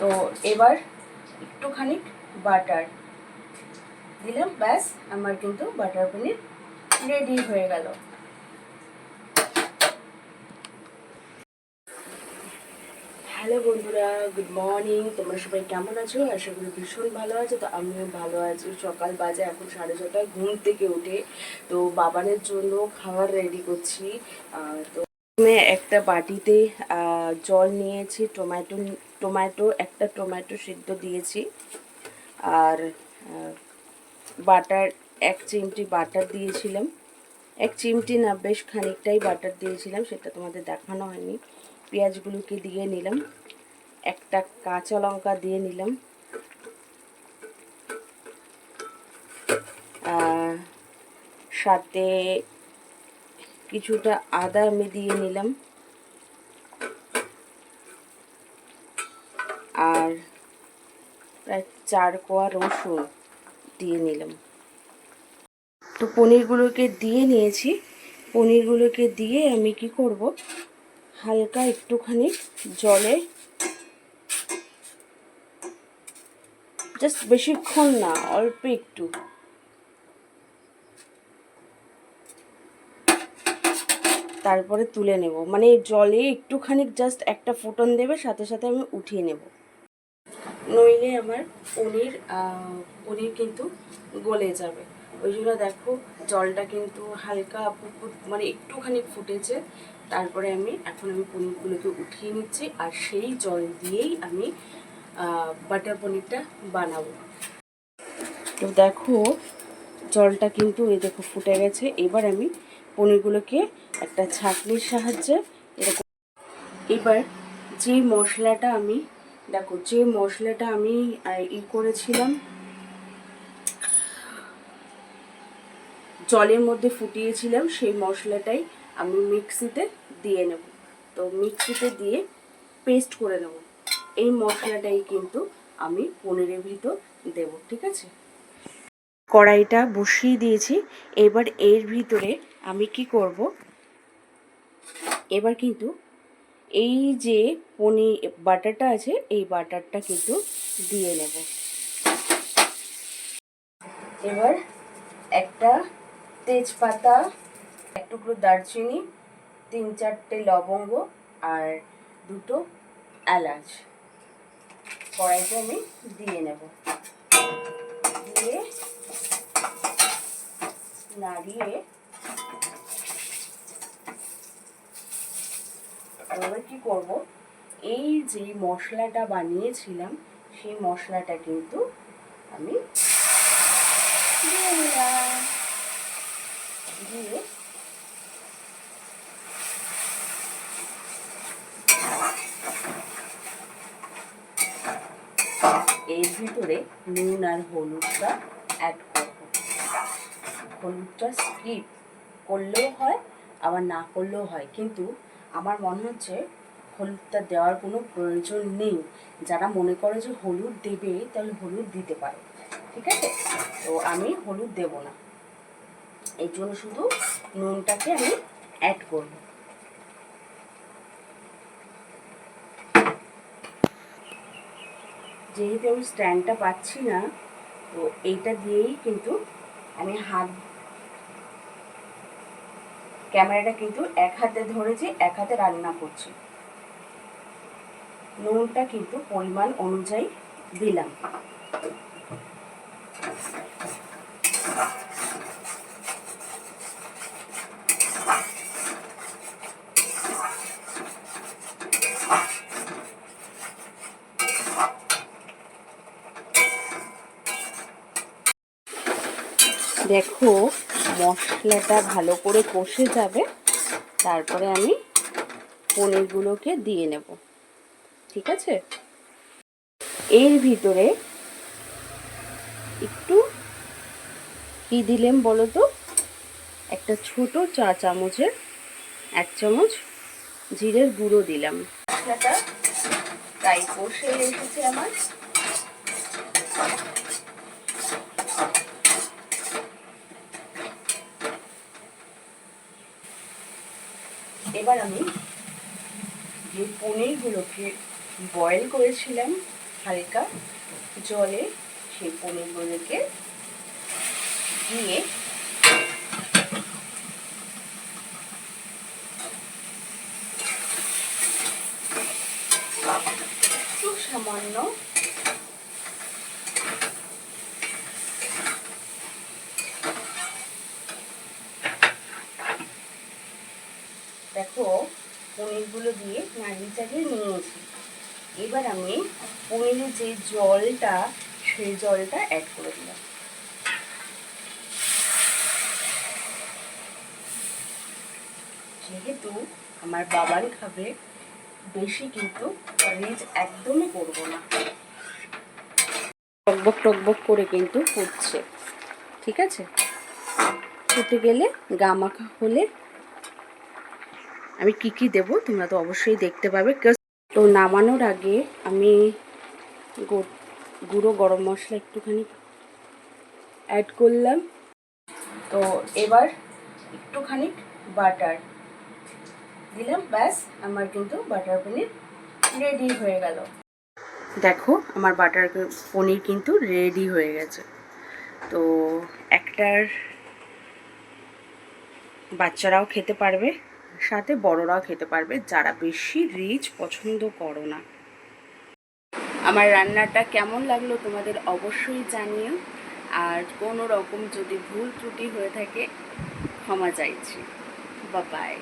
তো এবার একটুখানি বাটার দিলাম, ব্যাস আমার কিন্তু বাটার পনির রেডি হয়ে গেল। হ্যালো বন্ধুরা গুড মর্নিং তোমরা সবাই কেমন আছো? আশা করি ভীষণ ভালো আছো, তো আমিও ভালো আছি। সকাল বাজে, এখন সাড়ে ছটায় ঘুম থেকে উঠে, তো বাবানের জন্য খাবার রেডি করছি। তো একটা বাটিতে জল নিয়েছি টমেটো টমেটো, একটা টমেটো সিদ্ধ দিয়েছি। আর বাটার, এক চিমটি বাটার দিয়েছিলাম। এক চিমটি না, বেশ খানিকটাই বাটার দিয়েছিলাম, সেটা তোমাদের দেখানো হয়নি। পেঁয়াজগুলোকে দিয়ে নিলাম। একটা কাঁচা লঙ্কা দিয়ে নিলাম। সাথে কিছুটা আদা আমি দিয়ে নিলাম আর প্রায় চার কোয়া রসুন দিয়ে নিলাম। তো পনিরগুলোকে দিয়ে নিয়েছি। পনিরগুলোকে দিয়ে আমি কি করব? হালকা একটুখানি জলে জাস্ট বেশিক্ষণ না, অল্প একটু। তারপরে তুলে নেব। মানে জলে একটুখানি জাস্ট একটা ফোটন দেবে, সাথে সাথে আমি উঠিয়ে নেব। নইলে আমার পনির পনির কিন্তু গলে যাবে। ওই জন্য দেখো, জলটা কিন্তু হালকা মানে একটুখানি ফুটেছে। তারপরে আমি, এখন আমি পনিরগুলোকে উঠিয়ে নিচ্ছি আর সেই জল দিয়েই আমি বাটার পনিরটা বানাবো। তো দেখো, জলটা কিন্তু এই দেখো ফুটে গেছে। এবার আমি পনিরগুলোকে একটা ছাঁকনির সাহায্যে এরকম এবার যে মশলাটা আমি দেখো, যে মশলাটা আমি ই করেছিলাম, জলের মধ্যে ফুটিয়েছিলাম, সেই মশলাটাই আমি মিক্সিতে দিয়ে নেব। তো মিক্সিতে দিয়ে পেস্ট করে নেব। এই মশলাটাই কিন্তু আমি পনিরের ভিতর দেব, ঠিক আছে? কড়াইটা বসিয়ে দিয়েছি। এবার এর ভিতরে আমি কি করব? এবার কিন্তু এই যে পনির বাটারটা আছে, এই বাটারটা কিন্তু দিয়ে নেব। এবার একটা তেজপাতা, এক টুকরো দারচিনি, তিন চারটে লবঙ্গ আর দুটো এলাচ। কড়াইতে আমি দিয়ে নেব। দিয়ে নাড়িয়ে এবার কি করব? এই যে মশলাটা বানিয়েছিলাম, সেই মশলাটা কিন্তু আমি দিয়ে এর ভিতরে নুন আর হলুদটা অ্যাড করব। হলুদটা স্কিপ করলেও হয়, আবার না করলেও হয়, কিন্তু আমার মনে হচ্ছে হলুদটা দেওয়ার কোনো প্রয়োজন নেই। যারা মনে করে যে হলুদ দেবে, তাহলে হলুদ দিতে পারে। ঠিক আছে? তো আমি হলুদ দেব না। এই জন্য শুধু নুনটাকে আমি অ্যাড করব। যেহেতু আমি স্ট্যান্ডটা পাচ্ছি না, তো এইটা দিয়েই কিন্তু আমি হাত ক্যামেরাটা কিন্তু এক হাতে ধরেছি, এক হাতে রান্না করছি। নুনটা কিন্তু পরিমাণ অনুযায়ী দিলাম। দেখো মশলাটা ভালো করে কষে যাবে, তারপরে আমি পনিরগুলোকে দিয়ে নেব। ঠিক আছে? এর ভিতরে একটু কি দিলেম বলো তো? একটা ছোট চা চামচের এক চামচ জিরের গুঁড়ো দিলাম। প্রায় কষে এসেছে আমার এবার আমি যে পনিরগুলোকে বয়েল করেছিলাম হালকা জলে সেই পনিরগুলোকে দিয়ে একটু সামান্য দেখো পনিরগুলো দিয়ে নাড়িয়ে চাড়িয়ে নিয়েছি এবার আমি পনিরের যে জলটা, সেই জলটা অ্যাড করে দিলাম। যেহেতু আমার বাবাই খাবে, বেশি কিন্তু রিচ একদমই করব না। টকবক টকবক করে কিন্তু ফুটছে, ঠিক আছে? ফুটে গেলে গামাখা হলে আমি কি কি দেব তোমরা তো অবশ্যই দেখতে পাবে। তো নামানোর আগে আমি গুঁড়ো গরম মশলা একটুখানি অ্যাড করলাম। তো এবার একটুখানি বাটার দিলাম, ব্যাস, আমার কিন্তু বাটার পনির রেডি হয়ে গেল। দেখো, আমার বাটার পনির কিন্তু রেডি হয়ে গেছে। তো একটার বাচ্চারাও খেতে পারবে। সাথে বড়রাও খেতে পারবে, যারা বেশি রিচ পছন্দ করো না। আমার রান্নাটা কেমন লাগল তোমাদের অবশ্যই জানিও। আর কোনো রকম যদি ভুল ত্রুটি হয়ে থাকে, ক্ষমা চাইছি। বাবাই